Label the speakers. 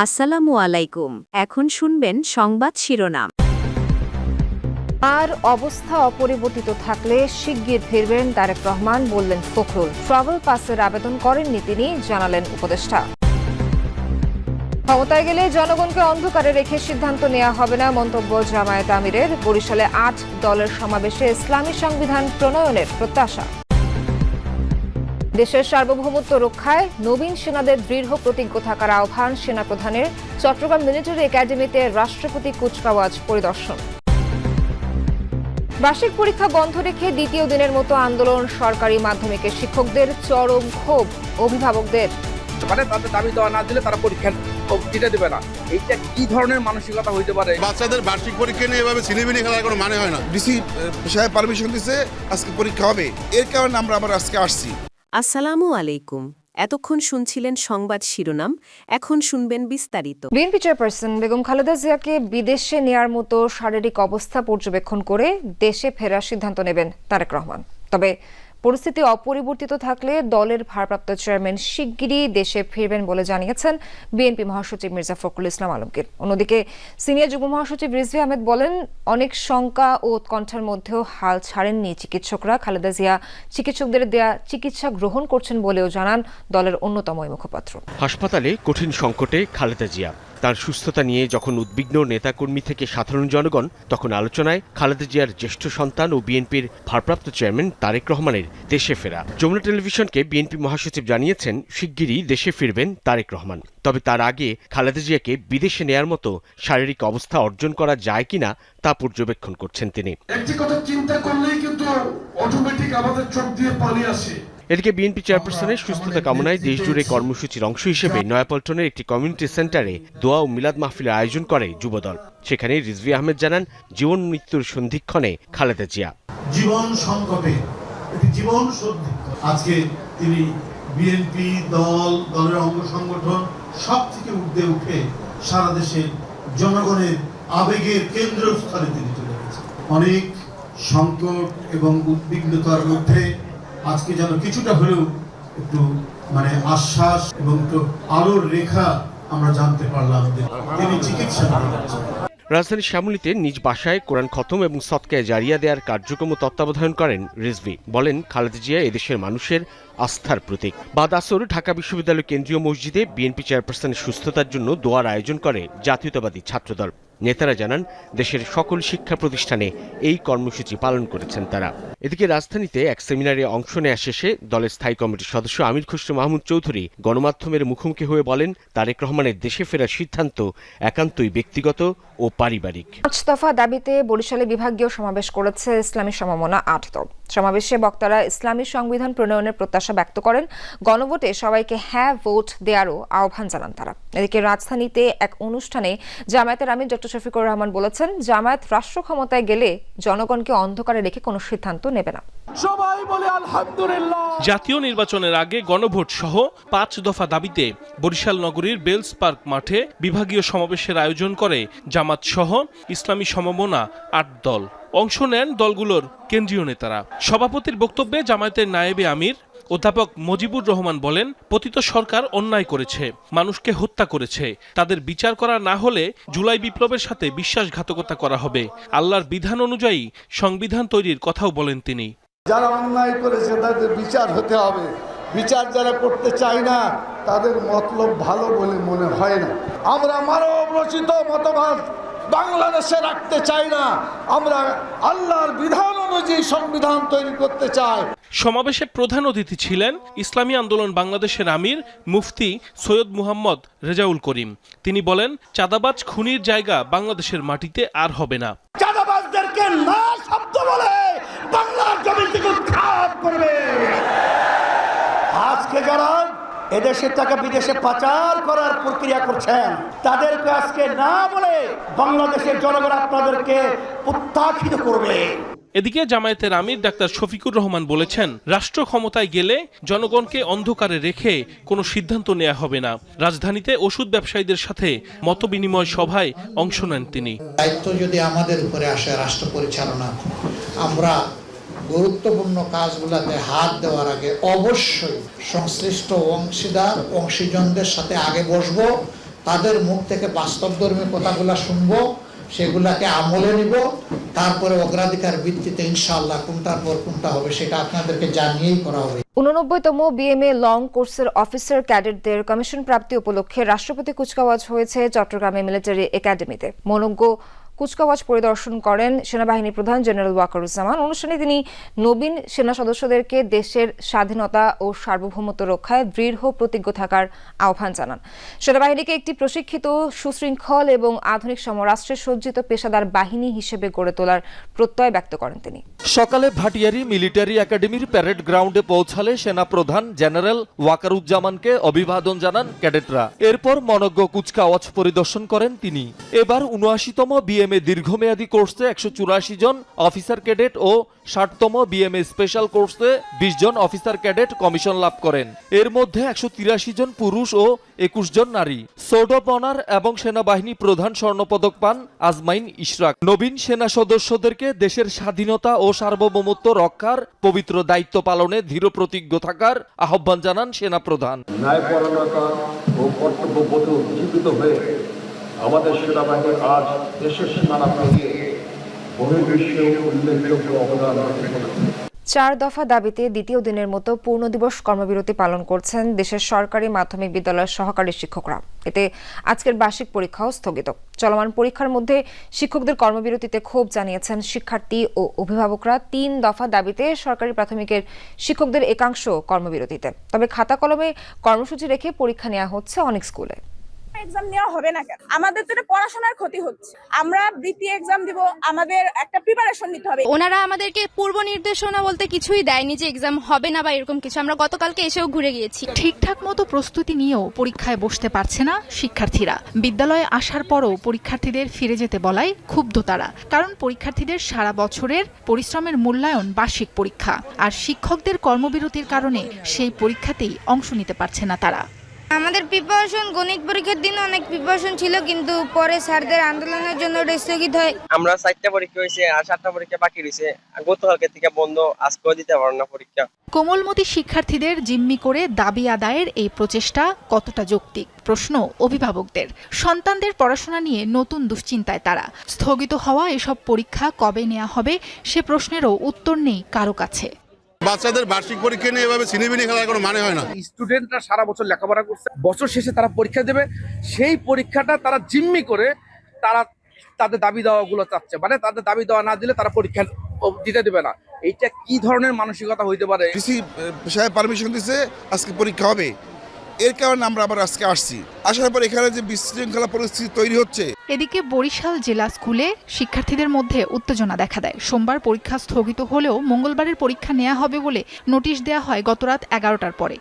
Speaker 1: আসসালামু আলাইকুম। এখন শুনবেন সংবাদ শিরোনাম।
Speaker 2: আর অবস্থা অপরিবর্তিত থাকলে শিগগির ফিরবেন তারেক রহমান, বললেন ফখরুল। ট্রাভেল পাসের আবেদন করেননি তিনি, জানালেন উপদেষ্টা। ক্ষমতায় গেলে জনগণকে অন্ধকারে রেখে সিদ্ধান্ত নেওয়া হবে না মন্তব্য জামায়াত আমিরের। বরিশালে আট দলের সমাবেশে ইসলামী সংবিধান প্রণয়নের প্রত্যাশা। দেশের সার্বভৌমত্ব রক্ষায় নবীন সেনাদের দৃঢ় প্রতিজ্ঞ থাকার আহ্বান সেনাপ্রধানের। চট্টগ্রাম মিলিটারি একাডেমিতে রাষ্ট্রপতি কুচকাওয়াজ পরিদর্শন। বার্ষিক পরীক্ষা বন্ধ রেখে দ্বিতীয় দিনের মতো আন্দোলন সরকারি মাধ্যমিকের শিক্ষকদের চরম ক্ষোভ অভিভাবকদের।
Speaker 3: মানে তাদের দাবি দেওয়া না দিলে তারা পরীক্ষা দিতে দেবে না। এইটা কি ধরনের মানসিকতা হইতে পারে?
Speaker 4: বাচ্চাদের বার্ষিক পরীক্ষা নিয়ে এভাবে ছিনিমিনি খেলার কোনো মানে হয় না।
Speaker 5: ডিসি সাহেব পারমিশন দিছে আজকে পরীক্ষা হবে। এর কারণে আমরা আবার আজকে আসছি।
Speaker 1: আসসালামু আলাইকুম। এতক্ষণ শুনছিলেন সংবাদ শিরোনাম, এখন শুনবেন বিস্তারিত।
Speaker 2: বিএনপি চেয়ারপারসন বেগম খালেদা জিয়াকে বিদেশে নেয়ার মতো শারীরিক অবস্থা পর্যবেক্ষণ করে দেশে ফেরার সিদ্ধান্ত নেবেন তারেক রহমান। তবে পরিস্থিতি অপরিবর্তিত থাকলে দলের ভারপ্রাপ্ত চেয়ারম্যান শিগগিরই দেশে ফিরবেন বলে জানিয়েছেন বিএনপি মহাসচিব মির্জা ফখরুল ইসলাম আলমগীর। অন্যদিকে, সিনিয়র যুগ্ম মহাসচিব রিজভি আহমেদ বলেন, অনেক শঙ্কা ও উৎকণ্ঠার মধ্যেও হাল ছাড়েননি চিকিৎসকরা। খালেদা জিয়া চিকিৎসকদের দেয়া চিকিৎসা গ্রহণ করছেন বলেও জানান দলের অন্যতম মুখপাত্র।
Speaker 6: হাসপাতালে কঠিন সংকটে খালেদা জিয়া। তার সুস্থতা নিয়ে যখন উদ্বিগ্ন নেতাকর্মী থেকে সাধারণ জনগণ, তখন আলোচনায় খালেদা জিয়ার জ্যেষ্ঠ সন্তান ও বিএনপির ভারপ্রাপ্ত চেয়ারম্যান তারেক রহমানের দেশে ফেরা। যমুনা টেলিভিশনকে বিএনপি মহাসচিব জানিয়েছেন, শিগগিরই দেশে ফিরবেন তারেক রহমান। তবে তার আগে খালেদা জিয়াকে বিদেশে নেয়ার মতো শারীরিক অবস্থা অর্জন করা যায় কিনা তা পর্যবেক্ষণ করছেন তিনি।
Speaker 7: একটি কথা চিন্তা করলেই কিন্তু অটোমেটিক আমাদের চোখ দিয়ে পানি আসে।
Speaker 6: এদিকে বিএনপি চেয়ারপারসনের সুস্থতা কামনায় দেশজুড়ে কর্মসূচির অংশ হিসেবে নয়াপল্টনের একটি কমিউনিটি সেন্টারে দোয়া ও মিলাদ মাহফিলের আয়োজন করে যুবদল। সেখানে রিজভি আহমেদ জানান জীবন মৃত্যুর সন্ধিক্ষণে খালেদা জিয়া।
Speaker 7: জীবন সংকটে জীবন আজকে তিনি বিএনপি দল দলের অঙ্গ সংগঠন সব থেকে উঠে উঠে সারা দেশের জনগণের আবেগের কেন্দ্রস্থলে তিনি চলে গেছেন। অনেক সংকট এবং উদ্বিগ্নতার মধ্যে আজকে যেন কিছুটা হলেও একটু মানে আশ্বাস এবং একটু আলোর রেখা আমরা জানতে পারলাম তিনি চিকিৎসা
Speaker 6: রাজধানীর শ্যামলীতে নিজ বাসায় কোরআন খতম এবং সৎকায় জারিয়া দেওয়ার কার্যক্রম তত্ত্বাবধান করেন রিজভি। বলেন, খালেদা জিয়া এদেশের মানুষের আস্থার প্রতীক। বাদ আসর ঢাকা বিশ্ববিদ্যালয় কেন্দ্রীয় মসজিদে বিএনপি চেয়ারপারসনের সুস্থতার জন্য দোয়ার আয়োজন করে জাতীয়তাবাদী ছাত্রদল। নেতারা জানান, দেশের সকল শিক্ষা প্রতিষ্ঠানে এই কর্মসূচি পালন করেছেন তারা। এদিকে রাজধানীতে এক সেমিনারে অংশ নেওয়া শেষে দলের স্থায়ী কমিটির সদস্য আমির খসরু মাহমুদ চৌধুরী গণমাধ্যমের মুখোমুখি হয়ে বলেন, তারেক রহমানের দেশে ফেরার সিদ্ধান্ত একান্তই ব্যক্তিগত ও পারিবারিক।
Speaker 2: পাঁচ দফা দাবিতে বরিশালে বিভাগীয় সমাবেশ করেছে ইসলামী সমমনা আট দল। সমাবেশে বক্তারা ইসলামী সংবিধান প্রণয়নের প্রত্যাশা ব্যক্ত করেন। গণভোটে সবাইকে হ্যাঁ ভোট দেওয়ারও আহ্বান জানান তারা। এদিকে রাজধানীতে এক অনুষ্ঠানে জামায়াতের আমির ডক্টর শফিকুর রহমান বলেছেন জামায়াত রাষ্ট্র ক্ষমতায় গেলে জনগণকে অন্ধকারে রেখে কোনো সিদ্ধান্ত নেবে না।
Speaker 8: জাতীয় নির্বাচনের আগে গণভোট সহ পাঁচ দফা দাবিতে বরিশাল নগরীর বেলস পার্ক মাঠে বিভাগীয় সমাবেশের আয়োজন করে জামাত সহ ইসলামী সমমনা আট দল। অংশ নেন দলগুলোর কেন্দ্রীয় নেতারা। সভাপতির বক্তব্যে জামায়াতের নায়েবে আমির, অধ্যাপক মজিবুর রহমান বলেন, পতিত সরকার অন্যায় করেছে, মানুষকে হত্যা করেছে। তাদের বিচার করা না হলে জুলাই বিপ্লবের সাথে বিশ্বাসঘাতকতা করা হবে। আল্লাহর বিধান অনুযায়ী সংবিধান তৈরির কথাও বলেন তিনি।
Speaker 9: যারা অন্যায় করেছে, তাদের বিচার হতে হবে। বিচার যারা করতে চায় না, তাদের মতলব ভালো বলে মনে হয় না। আমরা মানব রচিত মতবাদ বাংলাদেশে রাখতে চাই না। আমরা আল্লাহর বিধান অনুযায়ী সংবিধান তৈরি করতে চাই।
Speaker 8: সমাবেশে প্রধান অতিথি ছিলেন ইসলামী আন্দোলন বাংলাদেশের আমির মুফতি সৈয়দ মুহাম্মদ রেজাউল করিম। তিনি বলেন চাঁদাবাজ খুনির জায়গা বাংলাদেশের মাটিতে আর হবে না।
Speaker 9: চাঁদাবাজদেরকে না শব্দ বলে বাংলার জমি থেকে উৎখাত করবে আজকে যারা এদেশের টাকা বিদেশে পাচার করার প্রক্রিয়া করছেন। তাদেরকে আজকে না বলে বাংলাদেশের জনগণ আপনাদেরকে উত্থাখিত করবে।
Speaker 8: এদিকে জামায়াতের আমির ডাক্তার শফিকুর রহমান বলেছেন রাষ্ট্র ক্ষমতায় গেলে জনগণকে অন্ধকারে রেখে কোনো সিদ্ধান্ত নেওয়া হবে না। রাজধানীতে ওষুধ ব্যবসায়ীদের সাথে মতবিনিময় সভায় অংশ নেন তিনি।
Speaker 10: দায়িত্ব যদি আমাদের উপরে আসে রাষ্ট্র পরিচালনা আমরা গুরুত্বপূর্ণ কাজগুলোতে হাত দেওয়ার আগে অবশ্যই সংশ্লিষ্ট অংশীদার, অংশীজনদের সাথে আগে বসবো, তাদের মুখ থেকে বাস্তবধর্মী কথাগুলো শুনব, সেগুলাকে আমলে নিব, তারপরে অগ্রাধিকার ভিত্তিতে ইনশাআল্লাহ কোনটার পর কোনটা হবে সেটা আপনাদেরকে জানিয়েই করা হবে।
Speaker 2: উননব্বইতম বিএমএ লং কোর্সের অফিসার ক্যাডেটদের কমিশন প্রাপ্তি উপলক্ষে রাষ্ট্রপতি কুচকাওয়াজ হয়েছে চট্টগ্রামে মিলিটারি একাডেমিতে মনজ্ঞ কুচকাওয়াজ পরিদর্শন করেন সেনাবাহিনী প্রধান জেনারেল ওয়াকারুজ্জামান। অনুষ্ঠানে তিনি নবীন সেনা সদস্যদেরকে দেশের স্বাধীনতা ও সার্বভৌমত্ব রক্ষায় দৃঢ় প্রতিজ্ঞ থাকার আহ্বান জানান। সেনাবাহিনীকে একটি প্রশিক্ষিত, সুশৃঙ্খল এবং আধুনিক সমরাষ্ট্রে সজ্জিত পেশাদার বাহিনী হিসেবে গড়ে তোলার প্রত্যয় ব্যক্ত করেন তিনি।
Speaker 11: সকালে ভাটিয়ারি মিলিটারি একাডেমির প্যারেড গ্রাউন্ডে পৌঁছালে সেনাপ্রধান জেনারেল ওয়াকারুজ্জামানকে অভিবাদন জানান ক্যাডেটরা। এরপর মনজ্ঞ কুচকাওয়াজ পরিদর্শন করেন তিনি। এবার উনআশিতম বিএমএ দীর্ঘমেয়াদী কোর্সে একশো চুরাশি জন অফিসার ক্যাডেট ও ষাটতম বিএমএ স্পেশাল কোর্সে বিশ জন অফিসার ক্যাডেট কমিশন লাভ করেন। এর মধ্যে একশো তিরাশি জন পুরুষ ও একুশ জন নারী। সোর্ড অফ অনার এবং সেনাবাহিনী প্রধান স্বর্ণপদক পান আজমাইন ইশরাক। নবীন সেনা সদস্যদেরকে দেশের স্বাধীনতা ও সার্বভৌমত্ব রক্ষার পবিত্র দায়িত্ব পালনে দৃঢ় প্রতিজ্ঞ থাকার আহ্বান জানান সেনাপ্রধান
Speaker 9: ন্যায়পরণতা ও উজ্জীবিত হয়ে আমাদের সেনাবাহিনী আজ দেশের সীমানা পেরিয়ে বহির্বিশ্বে উল্লেখযোগ্য অবদান চলেছে।
Speaker 2: চার দফা দাবিতে দ্বিতীয় দিনের মতো পূর্ণ দিবস কর্মবিরতি পালন করছেন দেশের সরকারি মাধ্যমিক বিদ্যালয়ের সহকারী শিক্ষকরা। এতে আজকের বার্ষিক পরীক্ষাও স্থগিত। চলমান পরীক্ষার মধ্যে শিক্ষকদের কর্মবিরতিতে ক্ষোভ জানিয়েছেন শিক্ষার্থী ও অভিভাবকরা। তিন দফা দাবিতে সরকারি প্রাথমিকের শিক্ষকদের একাংশ কর্মবিরতিতে। তবে খাতা কলমে কর্মসূচি রেখে পরীক্ষা নেওয়া হচ্ছে অনেক স্কুলে।
Speaker 12: এক্সাম নেওয়া হবে না কেন? আমাদের তো পড়াশোনার ক্ষতি হচ্ছে। আমরা বৃত্তি এক্সাম দিব আমাদের একটা প্রিপারেশন নিতে হবে।
Speaker 13: ওনারা আমাদেরকে পূর্ব নির্দেশনা বলতে কিছুই দেয়নি যে এক্সাম হবে না বা এরকম কিছু। আমরা গতকালকে এসেও ঘুরে গিয়েছি।
Speaker 14: ঠিকঠাক মতো প্রস্তুতি নিয়েও পরীক্ষায় বসতে পারছে না শিক্ষার্থীরা। বিদ্যালয়ে আসার পরও পরীক্ষার্থীদের ফিরে যেতে বলায় ক্ষুব্ধ তারা। কারণ পরীক্ষার্থীদের সারা বছরের পরিশ্রমের মূল্যায়ন বার্ষিক পরীক্ষা। আর শিক্ষকদের কর্মবিরতির কারণে সেই পরীক্ষাতেই অংশ নিতে পারছে না তারা।
Speaker 13: আমাদের প্রিপারেশন গণিত পরীক্ষার দিন অনেক প্রিপারেশন ছিল কিন্তু পরে স্যারদের আন্দোলনের জন্য ওটা স্থগিত হয়।
Speaker 15: আমরা চারটা পরীক্ষা হয়েছে আর সাতটা পরীক্ষা বাকি রয়েছে। গতকালকে থেকে বন্ধ আজকেও দিতে পারব না পরীক্ষা।
Speaker 14: কোমলমতি শিক্ষার্থীদের জিম্মি করে দাবি আদায়ের এই প্রচেষ্টা কতটা যৌক্তিক? প্রশ্ন অভিভাবকদের। সন্তানদের পড়াশোনা নিয়ে নতুন দুশ্চিন্তায় তারা। স্থগিত হওয়া এসব পরীক্ষা কবে নেওয়া হবে সে প্রশ্নেরও উত্তর নেই কারও কাছে।
Speaker 4: বাচ্চাদের বার্ষিক পরীক্ষা নিয়ে এভাবে ছিনিমিনি খেলার কোনো মানে হয় না।
Speaker 3: স্টুডেন্টরা সারা বছর লেখাপড়া করছে। বছর শেষে তারা পরীক্ষা দেবে। সেই পরীক্ষাটা তারা জিম্মি করে তারা তাদের দাবি দেওয়াগুলো চাচ্ছে। মানে তাদের দাবি দেওয়া না দিলে তারা পরীক্ষা দিতে দেবে না। এইটা কি ধরনের মানসিকতা হইতে পারে?
Speaker 5: ডিসি সাহেব পারমিশন দিছে আজকে পরীক্ষা হবে। এর কারণে আমরা আবার আজকে আসছি। আসার পর এখানে যে বিশৃঙ্খলা পরিস্থিতি তৈরি হচ্ছে
Speaker 14: এদিকে বরিশাল জেলা স্কুলে শিক্ষার্থীদের মধ্যে উত্তেজনা দেখা দেয়। সোমবার পরীক্ষা স্থগিত হলেও মঙ্গলবারের পরীক্ষা নেওয়া হবে বলে নোটিশ দেওয়া হয় গতরাত এগারোটার পরে।